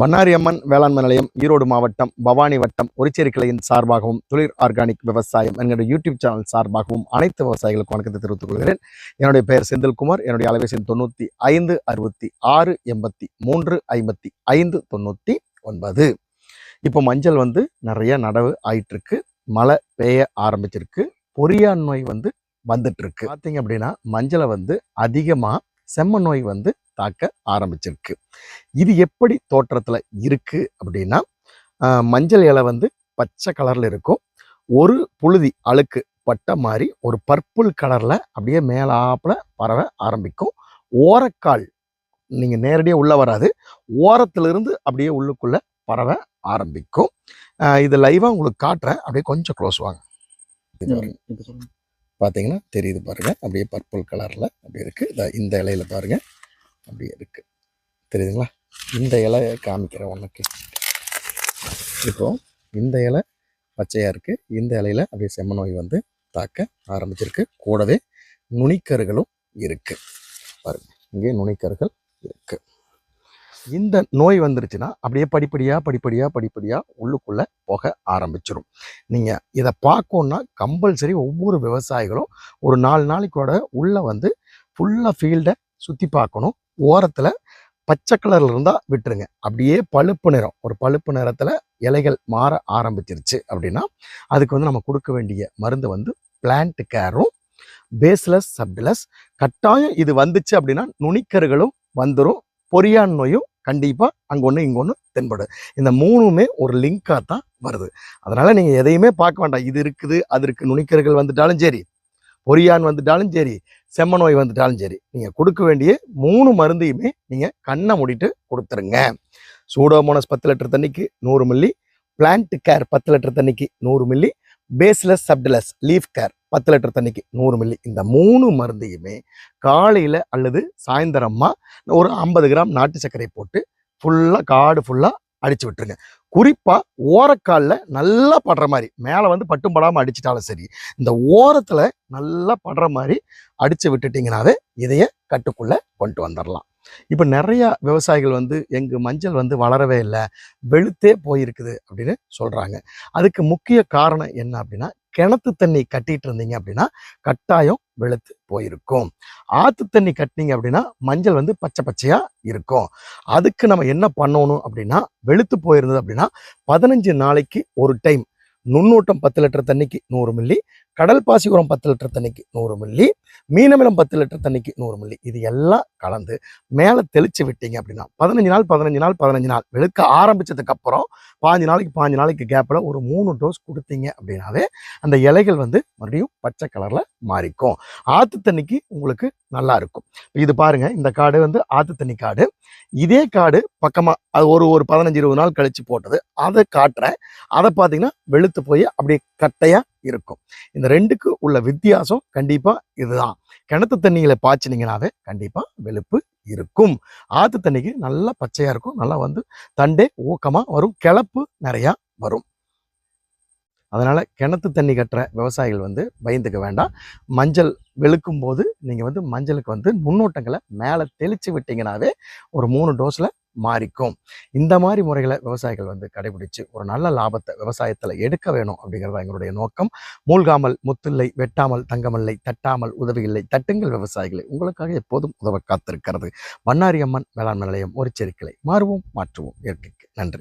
பண்ணாரி அம்மன் வேளாண்மை நிலையம் ஈரோடு மாவட்டம் பவானி வட்டம் ஒரிச்சேரி கிளையின் சார்பாகவும் தொழில் ஆர்கானிக் விவசாயம் என்கிற யூடியூப் சேனல் சார்பாகவும் அனைத்து விவசாயிகளுக்கும் வணக்கத்தை தெரிவித்துக் கொள்கிறேன். என்னுடைய பெயர் செந்தில்குமார் என்னுடைய அலைவரிசை தொண்ணூற்றி ஐந்து அறுபத்தி ஆறு எண்பத்தி மூன்று ஐம்பத்தி ஐந்து தொண்ணூற்றி ஒன்பது. இப்போ மஞ்சள் வந்து நிறைய நடவு ஆயிட்டுருக்கு மழை பெய்ய ஆரம்பிச்சிருக்கு பொரியா நோய் வந்து வந்துட்டு இருக்கு பார்த்தீங்க அப்படின்னா மஞ்சளை வந்து அதிகமாக செம்ம நோய் வந்து தாக்க ஆரம்பிச்சிருக்கு. இது எப்படி தோற்றத்தில் இருக்கு அப்படின்னா மஞ்சள் இலை வந்து பச்சை கலரில் இருக்கும். ஒரு புழுதி அழுக்கு பட்ட மாதிரி ஒரு பர்பிள் கலரில் அப்படியே மேலாப்புல பரவ ஆரம்பிக்கும். ஓரக்கால் நீங்கள் நேரடியாக உள்ளே வராது. ஓரத்திலிருந்து அப்படியே உள்ளுக்குள்ள பரவ ஆரம்பிக்கும். இது லைவாக உங்களுக்கு காட்டுறேன். அப்படியே கொஞ்சம் க்ளோஸ் வாங்க. பார்த்தீங்கன்னா தெரியுது பாருங்க. அப்படியே பர்பிள் கலரில் அப்படியே இருக்குது இந்த இலையில பாருங்க. அப்படியே இருக்கு. தெரியுதுங்களா? இந்த இலை காமிக்கிறேன் உனக்கு. இப்போ இந்த இலை பச்சையாக இருக்கு. இந்த இலையில அப்படியே செம்ம நோய் வந்து தாக்க ஆரம்பிச்சிருக்கு. கூடவே நுனிக்கருகளும் இருக்கு. பாருங்க இங்கே நுனிக்கருகள் இருக்கு. இந்த நோய் வந்துருச்சுன்னா அப்படியே படிப்படியாக படிப்படியாக படிப்படியாக உள்ளுக்குள்ளே போக ஆரம்பிச்சிடும் நீங்கள் இதை பார்க்கணுன்னா கம்பல்சரி ஒவ்வொரு விவசாயிகளும் ஒரு நாலு நாளைக்கோட உள்ளே வந்து ஃபுல்லாக ஃபீல்டை சுற்றி பார்க்கணும். ஓரத்தில் பச்சை கலரில் இருந்தால் விட்டுருங்க. அப்படியே பழுப்பு நிறம். ஒரு பழுப்பு நிறத்தில் இலைகள் மாற ஆரம்பிச்சிருச்சு அப்படின்னா அதுக்கு வந்து நம்ம கொடுக்க வேண்டிய மருந்து வந்து பிளான்ட் கேரும் பேஸ்லஸ் சப்டிலஸ் கட்டாயம் இது வந்துச்சு அப்படின்னா நுனிக்கருகளும் வந்துடும் பொரியான் நோயும் கண்டிப்பாக அங்கே ஒன்று இங்கே ஒன்று தென்படும். இந்த மூணுமே ஒரு லிங்காக தான் வருது. அதனால் நீங்கள் எதையுமே பார்க்க வேண்டாம். இது இருக்குது அது இருக்குது நுனிக்கருகள் வந்துட்டாலும் சரி. பொரியான் வந்துட்டாலும் சரி செம்ம நோய் வந்துட்டாலும் சரி நீங்கள் கொடுக்க வேண்டிய மூணு மருந்தையுமே நீங்கள் கண்ணை மூடிட்டு கொடுத்துருங்க. சூடோமோனஸ் பத்து லிட்டர் தண்ணிக்கு நூறு மில்லி பிளான்ட் கேர் பத்து லிட்டர் தண்ணிக்கு நூறு milli bacillus subtilis leaf care பத்து லிட்டர் தண்ணிக்கு நூறு மில்லி இந்த மூணு மருந்தையுமே காலையில் அல்லது சாயந்தரமாக ஒரு ஐம்பது கிராம் நாட்டு சர்க்கரை போட்டு ஃபுல்லாக காடு ஃபுல்லாக அடிச்சு விட்டுருங்க. குறிப்பாக ஓரக்காலில் நல்லா படுற மாதிரி மேலே வந்து பட்டும் படாமல் அடிச்சிட்டாலும் சரி இந்த ஓரத்தில் நல்லா படுற மாதிரி அடிச்சு விட்டுட்டீங்கனாவே இதைய கட்டுக்குள்ளே கொண்டு வந்துடலாம் இப்போ நிறைய விவசாயிகள் வந்து எங்கள் மஞ்சள் வந்து வளரவே இல்லை வெளுத்தே போயிருக்குது அப்படின்னு சொல்கிறாங்க அதுக்கு முக்கிய காரணம் என்ன அப்படின்னா கிணத்து தண்ணி கட்டிட்டு இருந்தீங்க அப்படின்னா கட்டாயம் வெளுத்து போயிருக்கும். ஆத்து தண்ணி கட்டினீங்க அப்படின்னா மஞ்சள் வந்து பச்சை பச்சையா இருக்கும். அதுக்கு நம்ம என்ன பண்ணணும் அப்படின்னா வெளுத்து போயிருந்தது அப்படின்னா பதினஞ்சு நாளைக்கு ஒரு டைம். நுண்ணூட்டம் பத்து லிட்டர் தண்ணிக்கு நூறு மில்லி கடல் பாசி உரம் பத்து லிட்டர் தண்ணிக்கு நூறு மில்லி மீனமிலம் பத்து லிட்டர் தண்ணிக்கு நூறு மில்லி. இது எல்லாம் கலந்து மேலே தெளிச்சு விட்டீங்க அப்படின்னா பதினஞ்சு நாள் பதினஞ்சு நாள் பதினஞ்சு நாள் வெளுக்க ஆரம்பிச்சதுக்கு அப்புறம் பாஞ்சு நாளைக்கு பாஞ்சு நாளைக்கு கேப்பில் ஒரு மூணு டோஸ் கொடுத்தீங்க அப்படின்னாவே அந்த இலைகள் வந்து மறுபடியும் பச்சை கலரில் மாறிக்கும். ஆற்று தண்ணிக்கு உங்களுக்கு நல்லா இருக்கும். இது பாருங்க இந்த காடு வந்து ஆற்று தண்ணி காடு. இதே காடு பக்கமாக அது ஒரு ஒரு பதினஞ்சு இருபது நாள் கழிச்சு போட்டது. அதை காட்டுறேன். அதை பார்த்தீங்கன்னா வெளுத்து போய் அப்படியே கட்டையாக இருக்கும். இந்த ரெண்டுக்கு உள்ள வித்தியாசம் கண்டிப்பாக இதுதான். கிணத்து தண்ணிகளை பாய்ச்சினீங்கனாவே கண்டிப்பாக வெளுப்பு இருக்கும். ஆற்று தண்ணிக்கு நல்லா பச்சையாக இருக்கும். நல்லா வந்து தண்டே ஊக்கமாக வரும். கிளப்பு நிறையா வரும். அதனால் கிணத்து தண்ணி கட்டுற விவசாயிகள் வந்து பயந்துக்க வேண்டாம். மஞ்சள் வெளுக்கும் போது நீங்கள் வந்து மஞ்சளுக்கு வந்து முன்னோட்டங்களை மேலே தெளித்து விட்டிங்கனாவே ஒரு மூணு டோஸில் மாறிக்கும். இந்த மாதிரி முறைகளை விவசாயிகள் வந்து கடைபிடிச்சு ஒரு நல்ல லாபத்தை விவசாயத்தில் எடுக்க வேணும் அப்படிங்கிறது எங்களுடைய நோக்கம். மூழ்காமல் முத்தில்லை வெட்டாமல் தங்கமில்லை தட்டாமல் உதவியில்லை தட்டுங்கள் விவசாயிகளை. உங்களுக்காக எப்போதும் உதவ காத்திருக்கிறது. பண்ணாரி அம்மன் வேளாண் நிலையம் ஒரு செருக்கிளை மாறுவோம் மாற்றுவோம் இயற்கைக்கு. நன்றி.